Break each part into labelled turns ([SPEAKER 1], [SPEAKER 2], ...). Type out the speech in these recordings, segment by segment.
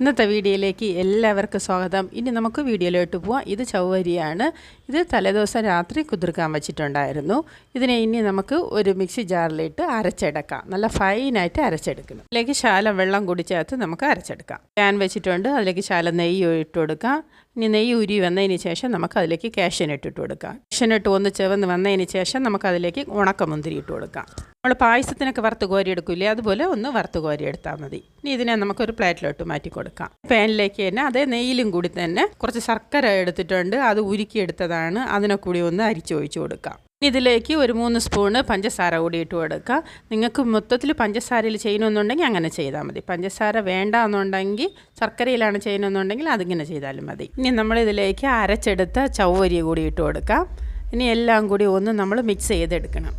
[SPEAKER 1] ഇന്നത്തെ വീഡിയോയിലേക്ക് എല്ലാവർക്കും സ്വാഗതം. ഇനി നമുക്ക് വീഡിയോയിലോട്ട് പോവാം. ഇത് ചൗവരിയാണ്. ഇത് തലേദിവസം രാത്രി കുതിർക്കാൻ വെച്ചിട്ടുണ്ടായിരുന്നു. ഇതിനെ ഇനി നമുക്ക് ഒരു മിക്സി ജാറിലിട്ട് അരച്ചെടുക്കാം. നല്ല ഫൈനായിട്ട് അരച്ചെടുക്കണം അതിലേക്ക് ശാലം വെള്ളം കൂടി ചേർത്ത് നമുക്ക് അരച്ചെടുക്കാം. പാൻ വെച്ചിട്ടുണ്ട്. അതിലേക്ക് ശാലം നെയ്യ് ഇട്ട് കൊടുക്കാം. ഇനി നെയ്യ് ഉരി വന്നതിന് ശേഷം നമുക്ക് അതിലേക്ക് കാഷ്യനെട്ടിട്ട് കൊടുക്കാം. കാഷ്യനെട്ട് ഒന്ന് ചെവന്ന് വന്നതിന് ശേഷം നമുക്ക് അതിലേക്ക് ഉണക്കമുന്തിരി ഇട്ട് കൊടുക്കാം. നമ്മൾ പായസത്തിനൊക്കെ വറുത്ത് കോരി എടുക്കില്ലേ? അതുപോലെ ഒന്ന് വറുത്ത് കോരി എടുത്താൽ മതി. ഇനി ഇതിനെ നമുക്കൊരു പ്ലേറ്റിലോട്ട് മാറ്റി കൊടുക്കാം. പാനിലേക്ക് തന്നെ അതേ നെയ്യിലും കൂടി തന്നെ കുറച്ച് ശർക്കര എടുത്തിട്ടുണ്ട്. അത് ഉരുക്കിയെടുത്തതാണ് അതിനെ കൂടി ഒന്ന് അരിച്ചൊഴിച്ച് കൊടുക്കാം. ഇതിലേക്ക് ഒരു മൂന്ന് സ്പൂണ് പഞ്ചസാര കൂടി ഇട്ട് കൊടുക്കുക നിങ്ങൾക്ക് മൊത്തത്തിൽ പഞ്ചസാരയിൽ ചെയ്യണമെന്നുണ്ടെങ്കിൽ അങ്ങനെ ചെയ്താൽ മതി. പഞ്ചസാര വേണ്ട എന്നുണ്ടെങ്കിൽ ശർക്കരയിലാണ് ചെയ്യണമെന്നുണ്ടെങ്കിൽ അതിങ്ങനെ ചെയ്താലും മതി. ഇനി നമ്മൾ ഇതിലേക്ക് അരച്ചെടുത്ത ചവ്വരി കൂടി ഇട്ട് കൊടുക്കാം. ഇനി എല്ലാം കൂടി ഒന്ന് നമ്മൾ മിക്സ് ചെയ്തെടുക്കണം.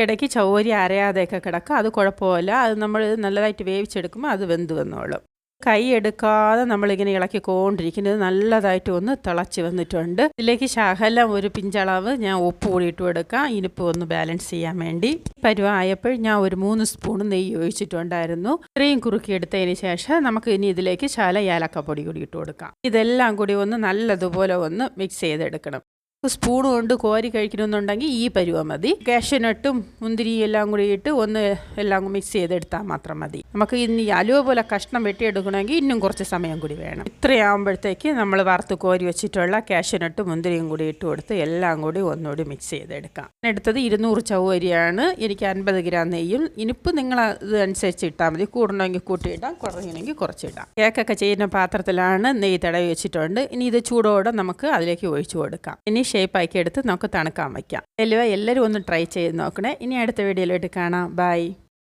[SPEAKER 1] ഇടയ്ക്ക് ചൗവരി അരയാതെയൊക്കെ കിടക്കുക. അത് കുഴപ്പമില്ല. അത് നമ്മൾ നല്ലതായിട്ട് വേവിച്ചെടുക്കുമ്പോൾ അത് വെന്ത് വന്നോളും. കൈ എടുക്കാതെ നമ്മളിങ്ങനെ ഇളക്കിക്കൊണ്ടിരിക്കുന്നത് നല്ലതായിട്ട് ഒന്ന് തിളച്ച് വന്നിട്ടുണ്ട്. ഇതിലേക്ക് ശകലം ഒരു പിഞ്ചളവ് ഞാൻ ഉപ്പ് കൂടി ഇട്ട് കൊടുക്കാം ഇനിപ്പ് ഒന്ന് ബാലൻസ് ചെയ്യാൻ വേണ്ടി. പരുവായപ്പോൾ ഞാൻ ഒരു മൂന്ന് സ്പൂൺ നെയ്യ് ഒഴിച്ചിട്ടുണ്ടായിരുന്നു. ഇത്രയും കുറുക്കിയെടുത്തതിന് ശേഷം നമുക്ക് ഇനി ഇതിലേക്ക് ശകലം ഏലക്കപ്പൊടി കൂടി ഇട്ട് കൊടുക്കാം. ഇതെല്ലാം കൂടി ഒന്ന് നല്ലതുപോലെ ഒന്ന് മിക്സ് ചെയ്തെടുക്കണം. സ്പൂൺ കൊണ്ട് കോരി കഴിക്കണമെന്നുണ്ടെങ്കിൽ ഈ പരുവം മതി. കാഷ്യനട്ടും മുന്തിരിയും എല്ലാം കൂടി ഇട്ട് ഒന്ന് എല്ലാം മിക്സ് ചെയ്തെടുത്താൽ മാത്രം മതി. നമുക്ക് ഇനി അലുവ പോലെ കഷ്ണം വെട്ടിയെടുക്കണമെങ്കിൽ ഇന്നും കുറച്ച് സമയം കൂടി വേണം. ഇത്രയാകുമ്പോഴത്തേക്ക് നമ്മൾ വറുത്ത് കോരി വെച്ചിട്ടുള്ള കാഷ്യനട്ടും മുന്തിരിയും കൂടി ഇട്ട് കൊടുത്ത് എല്ലാം കൂടി ഒന്നുകൂടി മിക്സ് ചെയ്തെടുക്കാം. എടുത്തത് ഇരുന്നൂറ് ചവരിയാണ്. എനിക്ക് അൻപത് ഗ്രാം നെയ്യും ഇനിപ്പ് നിങ്ങൾ അനുസരിച്ച് ഇട്ടാൽ മതി. കൂടണമെങ്കിൽ കൂട്ടിയിടാം കുറഞ്ഞെങ്കിൽ കുറച്ചിടാം. കേക്കൊക്കെ ചെയ്യുന്ന പാത്രത്തിലാണ് നെയ്യ് തടവി വെച്ചിട്ടുണ്ട്. ഇനി ഇത് ചൂടോടെ നമുക്ക് അതിലേക്ക് ഒഴിച്ചു കൊടുക്കാം. ഇനി ഷേപ്പാക്കി എടുത്ത് നമുക്ക് തണുക്കാൻ വയ്ക്കാം. എല്ലുവ എല്ലാവരും ഒന്ന് ട്രൈ ചെയ്ത് നോക്കണേ. ഇനി അടുത്ത വീഡിയോയിലോട്ട് കാണാം. ബൈ.